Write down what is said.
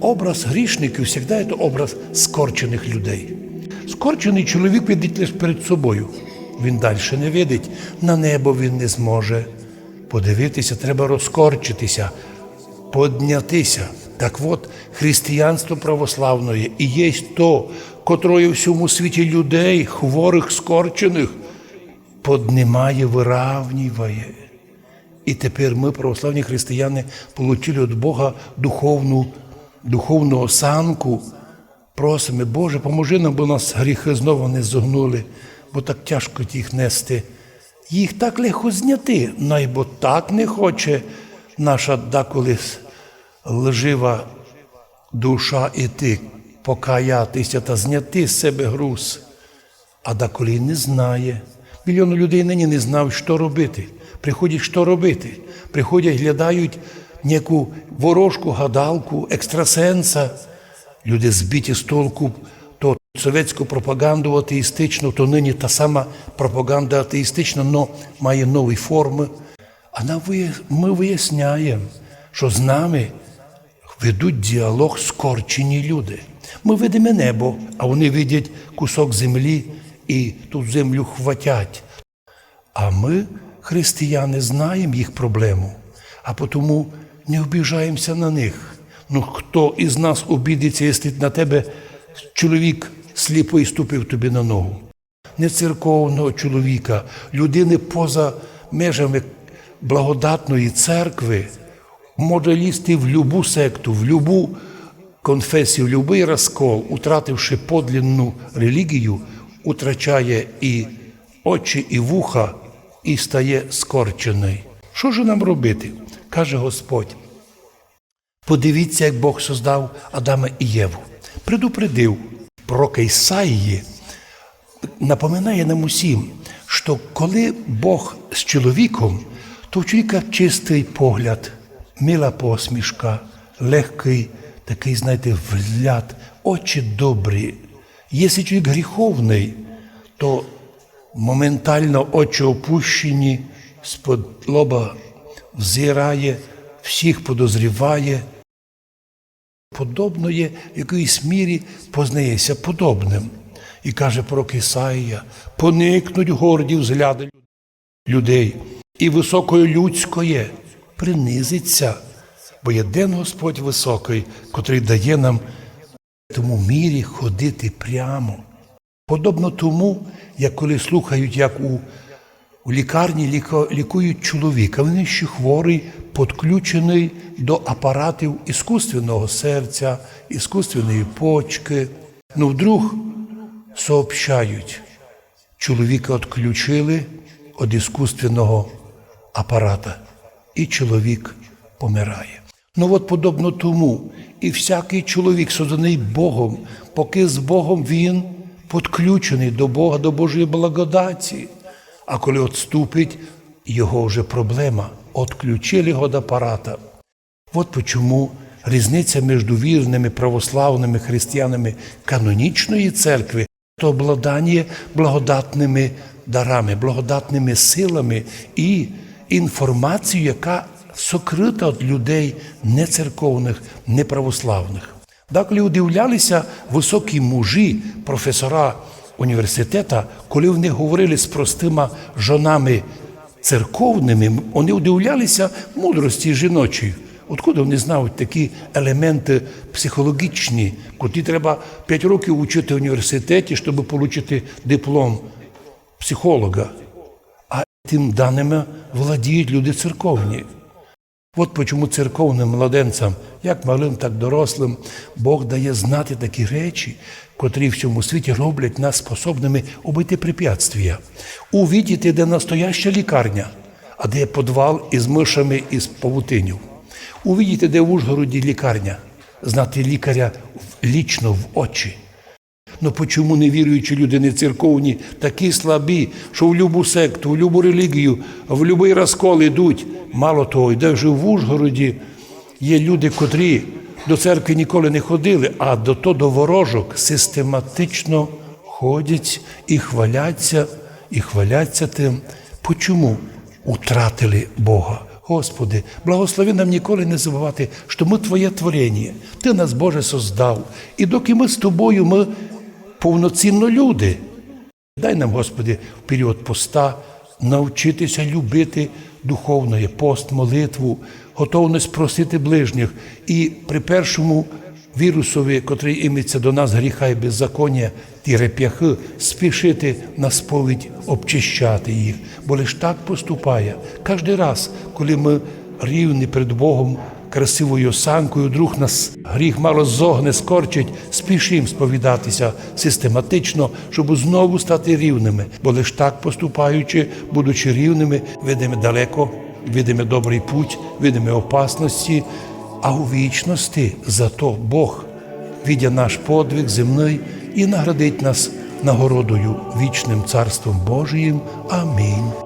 Образ грішників завжди це образ скорчених людей. Скорчений чоловік видить лише перед собою. Він далі не видить, на небо він не зможе. Подивитися, треба розкорчитися, поднятися. Так от, християнство православне і є то, котрої в всьому світі людей, хворих, скорчених, поднимає, виравнює. І тепер ми, православні християни, отримали від Бога духовну, духовну осанку. Просимо, Боже, поможи нам, бо нас гріхи знову не зогнули, бо так тяжко їх нести. Їх так легко зняти, найбо так не хоче наша деколи лжива душа іти, покаятися та зняти з себе груз. А деколи не знає. Мільйон людей нині не знав, що робити. Приходять, що робити. Приходять, глядають ніяку ворожку, гадалку, екстрасенса. Люди збиті з толку, то совєтську пропаганду атеїстичну, то нині та сама пропаганда атеїстична, але має нові форми. А ми виясняємо, що з нами ведуть діалог скорчені люди. Ми видимо небо, а вони видять кусок землі і ту землю хватять. А ми, християни, знаємо їх проблему, а тому не обіжаємося на них. Ну хто із нас обідеться, якщо на тебе чоловік сліпий ступив тобі на ногу? Не церковного чоловіка, людини поза межами благодатної церкви може лізти в любу секту, в любу конфесію, в будь-який розкол, утративши подлинну релігію, утрачає і очі, і вуха, і стає скорчений. Що ж нам робити? каже Господь. Подивіться, як Бог создав Адама і Єву. Предупредив про Ісаїї, напоминає нам усім, що коли Бог з чоловіком, то в чоловіка чистий погляд, мила посмішка, легкий такий, знаєте, взгляд, очі добрі. Якщо чоловік гріховний, то моментально очі опущені, з-под лоба взирає, всіх подозріває. Подобно є в якоїсь мірі познається подобним. І каже пророк Ісаїя, поникнуть горді взгляди людей, і високої людської принизиться, бо є ден Господь високий, котрий дає нам тому мірі ходити прямо. Подобно тому, як коли слухають, як у, у лікарні лікують чоловіка, він ще хворий, підключений до апаратів іскусственного серця, іскусственної почки. Ну, вдруг сообщають, чоловіка відключили від іскусственного апарата, і чоловік помирає. Ну от подобно тому, і всякий чоловік, созданий Богом, поки з Богом він підключений до Бога, до Божої благодаті. А коли відступить, його вже проблема. Отключили від апарата. От чому різниця між вірними православними християнами канонічної церкви то обладання благодатними дарами, благодатними силами і інформацією, яка сокрита від людей нецерковних, неправославних. Деколи удивлялися високі мужі, професора університету, коли вони говорили з простими жонами церковними, вони удивлялися мудрості жіночої. Откуда вони знають такі елементи психологічні, котрі треба 5 років вчити в університеті, щоб отримати диплом психолога. А тим даними владіють люди церковні. От чому церковним младенцям, як малим, так дорослим, Бог дає знати такі речі, котрі в цьому світі роблять нас способними обійти препятствия. Увідіти, де настояща лікарня, а де підвал із мишами із павутинів. Увідіти, де в Ужгороді лікарня, знати лікаря лічно в очі. Ну чому невіруючі люди не церковні, такі слабі, що в любу секту, в любу релігію, в будь-який розкол йдуть. Мало того, де вже в Ужгороді є люди, котрі до церкви ніколи не ходили, а до то до ворожок систематично ходять і хваляться, і хваляться тим. Почому утратили Бога? Господи, благослови нам ніколи не забувати, що ми Твоє творіння, Ти нас, Боже, создав. І доки ми з тобою, ми повноцінно люди. Дай нам, Господи, в період поста навчитися любити духовної пост, молитву, готовність просити ближніх. І при першому вірусові, котрий іметься до нас гріха і беззаконня, ті реп'яхи, спішити на сповідь обчищати їх. Бо лиш так поступає. Кожен раз, коли ми рівні перед Богом, красивою осанкою, друг нас гріх мало зогне, скорчить, спішим сповідатися систематично, щоб знову стати рівними, бо лиш так поступаючи, будучи рівними, видимо далеко, видимо добрий путь, видимо опасності, а у вічності зато Бог, видя наш подвиг земний, і наградить нас нагородою вічним Царством Божиїм. Амінь.